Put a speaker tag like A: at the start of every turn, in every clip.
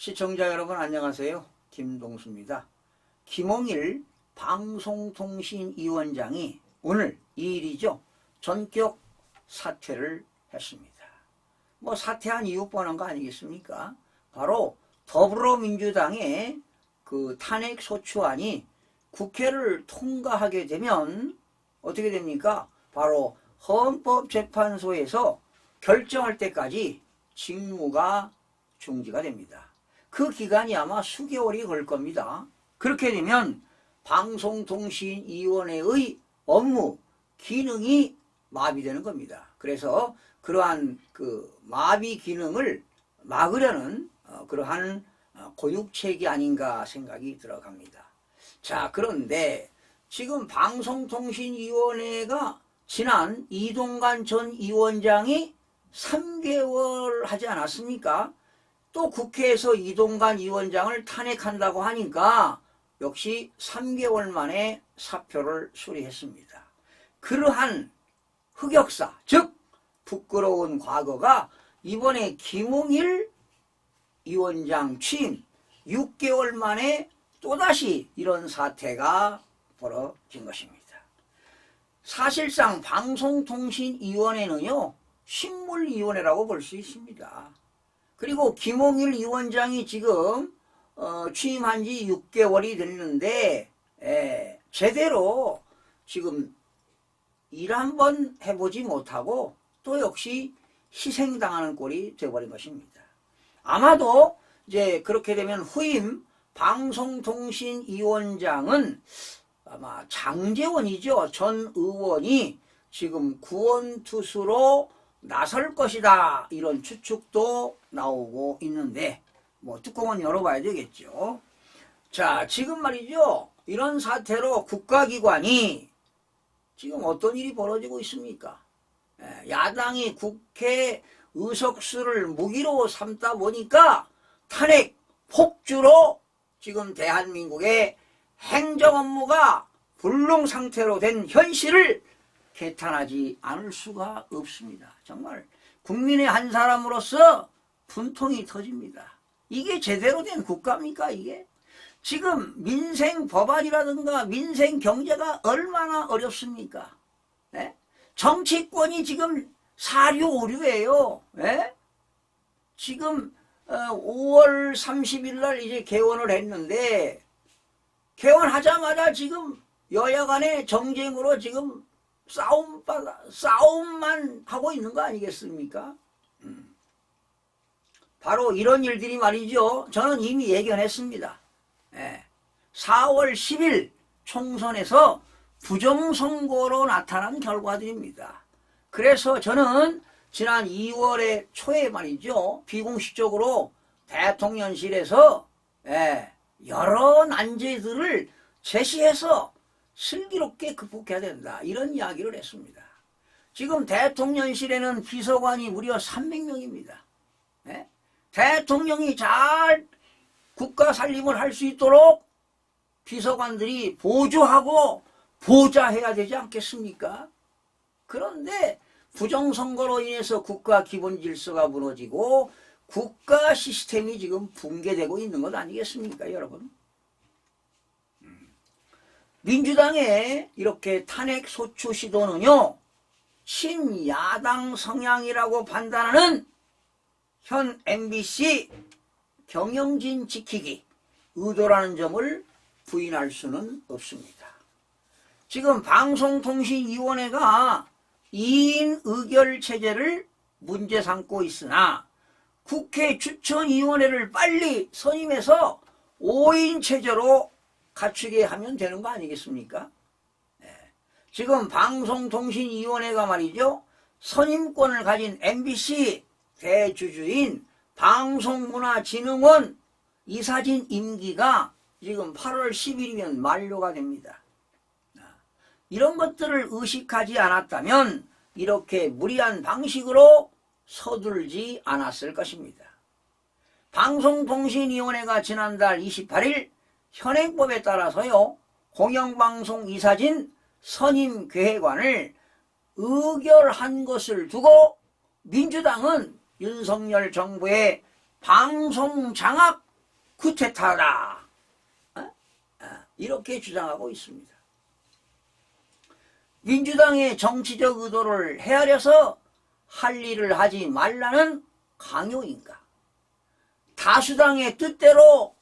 A: 시청자 여러분 안녕하세요. 김동수입니다. 김홍일 방송통신위원장이 오늘 이 일이죠. 전격 사퇴를 했습니다. 뭐 사퇴한 이유 뻔한 거 아니겠습니까? 바로 더불어민주당의 그 탄핵 소추안이 국회를 통과하게 되면 어떻게 됩니까? 바로 헌법재판소에서 결정할 때까지 직무가 중지가 됩니다. 그 기간이 아마 수개월이 걸 겁니다. 그렇게 되면 방송통신위원회의 업무, 기능이 마비되는 겁니다. 그래서 그러한 그 마비 기능을 막으려는 어, 그러한 어, 고육책이 아닌가 생각이 들어갑니다. 자, 그런데 지금 방송통신위원회가 지난 이동관 전 위원장이 3개월 하지 않았습니까? 또 국회에서 이동관 위원장을 탄핵한다고 하니까 역시 3개월 만에 사표를 수리했습니다. 그러한 흑역사, 즉 부끄러운 과거가 이번에 김홍일 위원장 취임 6개월 만에 또다시 이런 사태가 벌어진 것입니다. 사실상 방송통신위원회는요, 식물위원회라고 볼 수 있습니다. 그리고 김홍일 위원장이 지금 어, 취임한 지 6개월이 됐는데 에, 제대로 지금 일 한번 해보지 못하고 또 역시 희생당하는 꼴이 되어버린 것입니다. 아마도 이제 그렇게 되면 후임 방송통신위원장은 아마 장재원이죠. 전 의원이 지금 구원투수로 나설 것이다. 이런 추측도 나오고 있는데, 뭐, 뚜껑은 열어봐야 되겠죠. 자, 지금 말이죠. 이런 사태로 국가기관이 지금 어떤 일이 벌어지고 있습니까? 예, 야당이 국회 의석수를 무기로 삼다 보니까 탄핵 폭주로 지금 대한민국의 행정 업무가 불능 상태로 된 현실을 개탄하지 않을 수가 없습니다. 정말 국민의 한 사람으로서 분통이 터집니다. 이게 제대로 된 국가입니까 이게? 지금 민생 법안이라든가 민생 경제가 얼마나 어렵습니까? 예? 정치권이 지금 사류 오류예요. 예? 지금 어, 5월 30일 날 이제 개원을 했는데 개원하자마자 지금 여야 간의 정쟁으로 지금 싸움, 싸움만 하고 있는 거 아니겠습니까? 음. 바로 이런 일들이 말이죠. 저는 이미 예견했습니다. 예. 4월 10일 총선에서 부정선거로 나타난 결과들입니다. 그래서 저는 지난 2월의 초에 말이죠. 비공식적으로 대통령실에서 예, 여러 난제들을 제시해서 슬기롭게 극복해야 된다. 이런 이야기를 했습니다. 지금 대통령실에는 비서관이 무려 300명입니다. 예? 대통령이 잘 국가 살림을 할 수 있도록 비서관들이 보조하고 보좌해야 되지 않겠습니까? 그런데 부정선거로 인해서 국가 기본 질서가 무너지고 국가 시스템이 지금 붕괴되고 있는 것 아니겠습니까, 여러분? 민주당의 이렇게 탄핵 소추 시도는요, 신야당 성향이라고 판단하는 현 MBC 경영진 지키기 의도라는 점을 부인할 수는 없습니다. 지금 방송통신위원회가 2인 의결 체제를 문제 삼고 있으나 국회 추천위원회를 빨리 선임해서 5인 체제로 갖추게 하면 되는 거 아니겠습니까? 네. 지금 방송통신위원회가 말이죠. 선임권을 가진 MBC 대주주인 방송문화진흥원 이사진 임기가 지금 8월 10일이면 만료가 됩니다. 이런 것들을 의식하지 않았다면 이렇게 무리한 방식으로 서둘지 않았을 것입니다. 방송통신위원회가 지난달 28일 현행법에 따라서요, 공영방송 이사진 선임 계획안을 의결한 것을 두고 민주당은 윤석열 정부의 방송 장악 쿠데타다. 어? 어, 이렇게 주장하고 있습니다. 민주당의 정치적 의도를 헤아려서 할 일을 하지 말라는 강요인가? 다수당의 뜻대로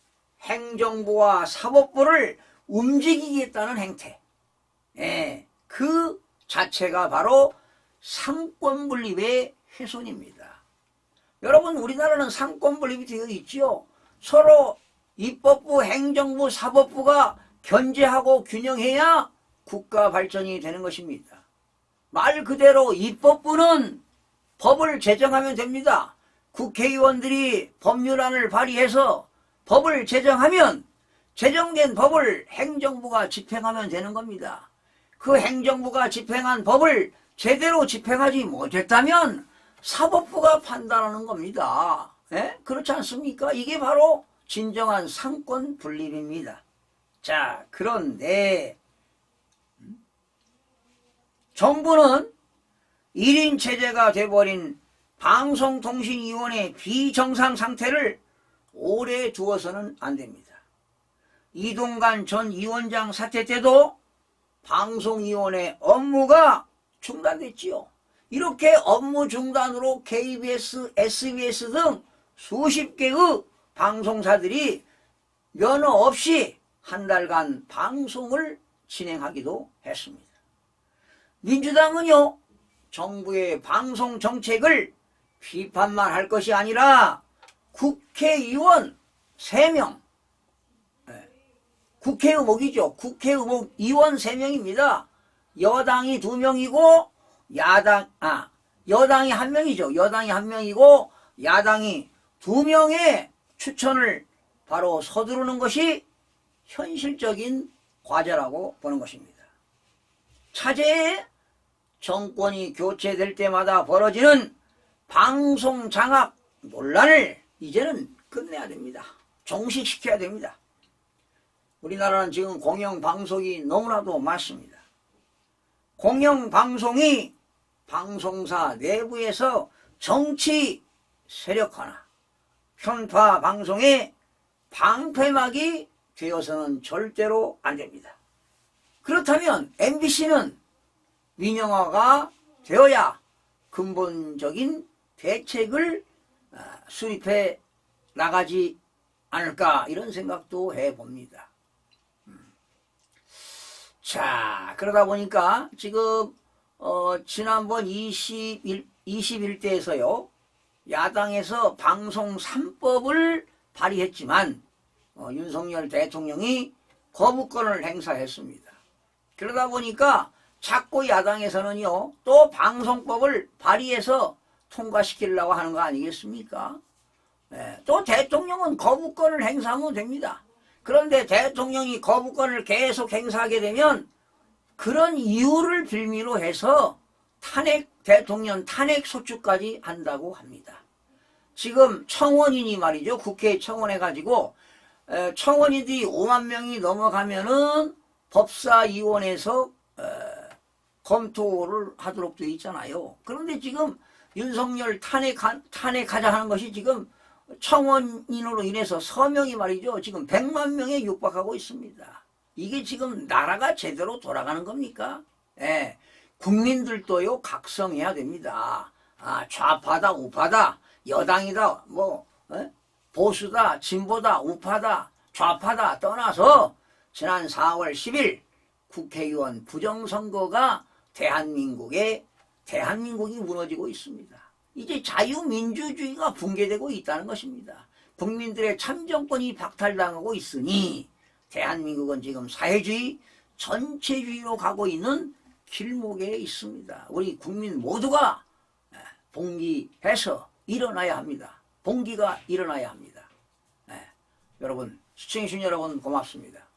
A: 행정부와 사법부를 움직이겠다는 행태. 예, 그 자체가 바로 상권 분립의 훼손입니다. 여러분, 우리나라는 상권 분립이 되어 있지요. 서로 입법부, 행정부, 사법부가 견제하고 균형해야 국가 발전이 되는 것입니다. 말 그대로 입법부는 법을 제정하면 됩니다. 국회의원들이 법률안을 발의해서 법을 제정하면 제정된 법을 행정부가 집행하면 되는 겁니다. 그 행정부가 집행한 법을 제대로 집행하지 못했다면 사법부가 판단하는 겁니다. 예? 그렇지 않습니까? 이게 바로 진정한 상권 분립입니다. 자, 그런데 정부는 1인 체제가 돼버린 방송통신위원회 비정상 상태를 오래 두어서는 안 됩니다. 이동관 전 위원장 사태 때도 방송위원회 업무가 중단됐지요. 이렇게 업무 중단으로 KBS, SBS 등 수십 개의 방송사들이 면허 없이 한 달간 방송을 진행하기도 했습니다. 민주당은요, 정부의 방송 정책을 비판만 할 것이 아니라 국회의원 3명, 국회의목이죠. 국회의원 3명입니다. 여당이 2명이고, 야당, 아, 여당이 1명이죠. 여당이 1명이고, 야당이 2명의 추천을 바로 서두르는 것이 현실적인 과제라고 보는 것입니다. 차제에 정권이 교체될 때마다 벌어지는 방송 장악 논란을 이제는 끝내야 됩니다. 종식시켜야 됩니다. 우리나라는 지금 공영방송이 너무나도 많습니다. 공영방송이 방송사 내부에서 정치 세력화나 편파 방송의 방패막이 되어서는 절대로 안 됩니다. 그렇다면 MBC는 민영화가 되어야 근본적인 대책을 아, 수립해 나가지 않을까 이런 생각도 해봅니다. 음. 자 그러다 보니까 지금 어, 지난번 21, 21대에서요 야당에서 방송 3법을 발의했지만 어, 윤석열 대통령이 거부권을 행사했습니다. 그러다 보니까 자꾸 야당에서는요, 또 방송법을 발의해서 통과시키려고 하는 거 아니겠습니까? 네, 또 대통령은 거부권을 행사하면 됩니다. 그런데 대통령이 거부권을 계속 행사하게 되면 그런 이유를 빌미로 해서 탄핵, 대통령 탄핵 소추까지 한다고 합니다. 지금 청원인이 말이죠. 국회에 청원해 가지고 청원인들이 5만 명이 넘어가면은 법사위원회에서 검토를 하도록 되어 있잖아요. 그런데 지금 윤석열 탄핵, 탄핵하자 하는 것이 지금 청원인으로 인해서 서명이 말이죠. 지금 100만 명에 육박하고 있습니다. 이게 지금 나라가 제대로 돌아가는 겁니까? 예. 국민들도요, 각성해야 됩니다. 아, 좌파다, 우파다, 여당이다, 뭐, 예? 보수다, 진보다, 우파다, 좌파다 떠나서 지난 4월 10일 국회의원 부정선거가 대한민국에 대한민국이 무너지고 있습니다. 이제 자유민주주의가 붕괴되고 있다는 것입니다. 국민들의 참정권이 박탈당하고 있으니 대한민국은 지금 사회주의, 전체주의로 가고 있는 길목에 있습니다. 우리 국민 모두가 봉기해서 일어나야 합니다. 봉기가 일어나야 합니다. 네. 여러분, 시청해주신 여러분 고맙습니다.